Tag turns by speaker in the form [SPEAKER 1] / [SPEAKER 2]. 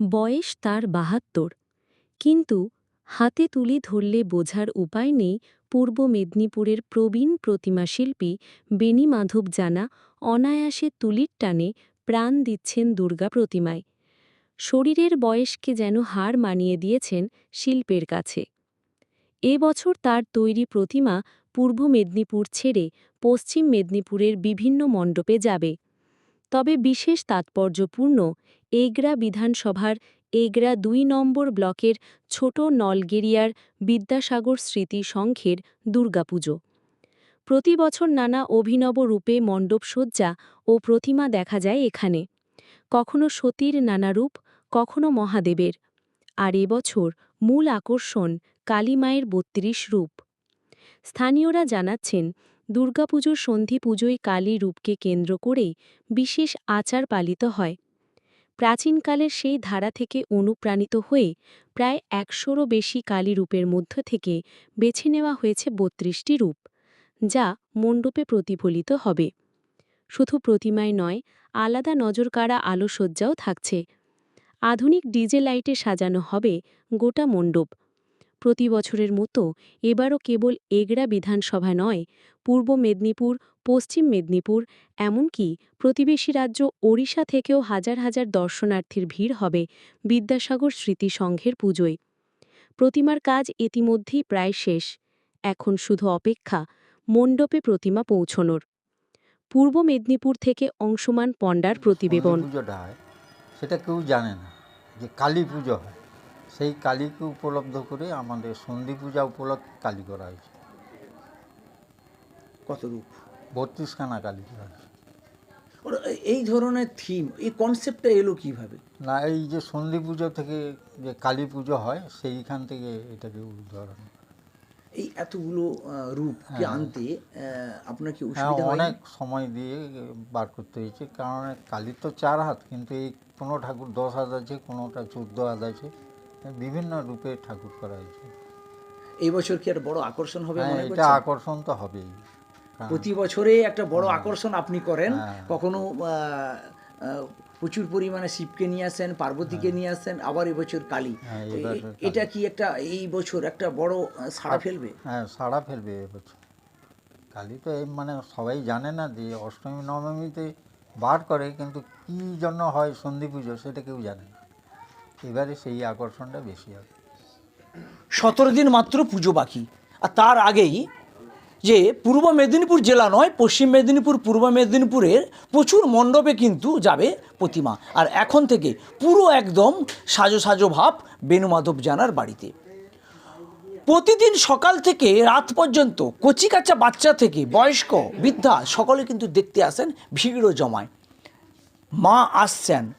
[SPEAKER 1] বয়স তার বাহাত্তর। কিন্তু হাতে তুলি ধরলে বোঝার উপায় নেই পূর্ব মেদিনীপুরের প্রবীণ প্রতিমাশিল্পী বেনি মাধব জানা অনায়াসে তুলির টানে প্রাণ দিচ্ছেন দুর্গা প্রতিমায়। শরীরের বয়সকে যেন হার মানিয়ে দিয়েছেন শিল্পের কাছে। এ বছর তার তৈরি প্রতিমা পূর্ব মেদিনীপুর ছেড়ে পশ্চিম মেদিনীপুরের বিভিন্ন মণ্ডপে যাবে। তবে বিশেষ তাৎপর্যপূর্ণ এগরা বিধানসভার এগরা দুই নম্বর ব্লকের ছোট নলগেরিয়ার বিদ্যাসাগর স্মৃতি সংঘের দুর্গাপুজো। প্রতি বছর নানা অভিনব রূপে মণ্ডপসজ্জা ও প্রতিমা দেখা যায় এখানে। কখনো সতীর নানা রূপ, কখনো মহাদেবের। আর এবছর মূল আকর্ষণ কালীমায়ের বত্রিশ রূপ। স্থানীয়রা জানাচ্ছেন, দুর্গাপুজোর সন্ধি পুজোয় কালী রূপকে কেন্দ্র করেই বিশেষ আচার পালিত হয়। প্রাচীনকালের সেই ধারা থেকে অনুপ্রাণিত হয়ে প্রায় একশোরও বেশি কালী রূপের মধ্য থেকে বেছে নেওয়া হয়েছে বত্রিশটি রূপ, যা মণ্ডপে প্রতিফলিত হবে। শুধু প্রতিমায় নয়, আলাদা নজরকাড়া আলোসজ্জাও থাকছে। আধুনিক ডিজে লাইটে সাজানো হবে গোটা মণ্ডপ। প্রতি বছরের মতো এবারও কেবল এগড়া বিধানসভা নয়, পূর্ব মেদিনীপুর, পশ্চিম মেদিনীপুর, এমনকি প্রতিবেশী রাজ্য ওড়িশা থেকেও হাজার হাজার দর্শনার্থীর ভিড় হবে বিদ্যাসাগর স্মৃতি সংঘের পুজোয়। প্রতিমার কাজ ইতিমধ্যেই প্রায় শেষ, এখন শুধু অপেক্ষা, মণ্ডপে প্রতিমা পৌঁছনোর। পূর্ব মেদিনীপুর থেকে অংশমান পণ্ডার প্রতিবেদন।
[SPEAKER 2] সেটা কেউ জানে না যে কালী পুজো হয়। সেই কালীকে উপলব্ধ করে আমাদের সন্ধি পূজা উপলক্ষে কালী করা হয়েছে।
[SPEAKER 3] কত রূপ?
[SPEAKER 2] বত্রিশখানা কালী করা হয়েছে।
[SPEAKER 3] এই ধরনের থিম এই কনসেপ্টটা এলো কীভাবে?
[SPEAKER 2] না এই যে সন্ধি পুজো থেকে যে কালী পুজো হয় সেইখান থেকে এটাকে উদাহরণ।
[SPEAKER 3] এই এতগুলো রূপ
[SPEAKER 2] হ্যাঁ।
[SPEAKER 3] আনতে আহ, আপনার কি
[SPEAKER 2] হ্যাঁ
[SPEAKER 3] অসুবিধা
[SPEAKER 2] অনেক সময় দিয়ে বার করতে হয়েছে কারণ কালীর তো চার হাত কিন্তু এই কোনো ঠাকুর দশ হাত আছে কোনোটা চোদ্দ হাত আছে। বিভিন্ন রূপে ঠাকুর করা হয়েছে।
[SPEAKER 3] এই বছর কি একটা বড় আকর্ষণ হবে
[SPEAKER 2] হ্যাঁ
[SPEAKER 3] মনে
[SPEAKER 2] এটা আকর্ষণ তো হবেই
[SPEAKER 3] প্রতি বছরে একটা বড় আকর্ষণ আপনি করেন।
[SPEAKER 2] হ্যাঁ।
[SPEAKER 3] কখনো প্রচুর পরিমাণে শিবকে নিয়ে আসেন পার্বতীকে নিয়ে আসেন আবার এবছর কালী।
[SPEAKER 2] হ্যাঁ।
[SPEAKER 3] এটা কি একটা এই বছর একটা বড় সাড়া ফেলবে?
[SPEAKER 2] হ্যাঁ সাড়া ফেলবে এবছর কালী তো মানে সবাই জানে না যে অষ্টমী নবমীতে বার করে কিন্তু কি জন্য হয় সন্ধি পুজো সেটা কেউ জানে না। এবারে সেই আকর্ষণটা বেশি হবে।
[SPEAKER 3] সতেরো দিন মাত্র পুজো বাকি। আর তার আগেই যে পূর্ব মেদিনীপুর জেলা নয়, পশ্চিম মেদিনীপুর, পূর্ব মেদিনীপুরের প্রচুর মণ্ডপে কিন্তু যাবে প্রতিমা। আর এখন থেকে পুরো একদম সাজো সাজো ভাব বেণুমাধব জানার বাড়িতে। প্রতিদিন সকাল থেকে রাত পর্যন্ত কচিকাচা বাচ্চা থেকে বয়স্ক বৃদ্ধা সকলে কিন্তু দেখতে আসেন ভিড়ও জমায়। মা আসছেন।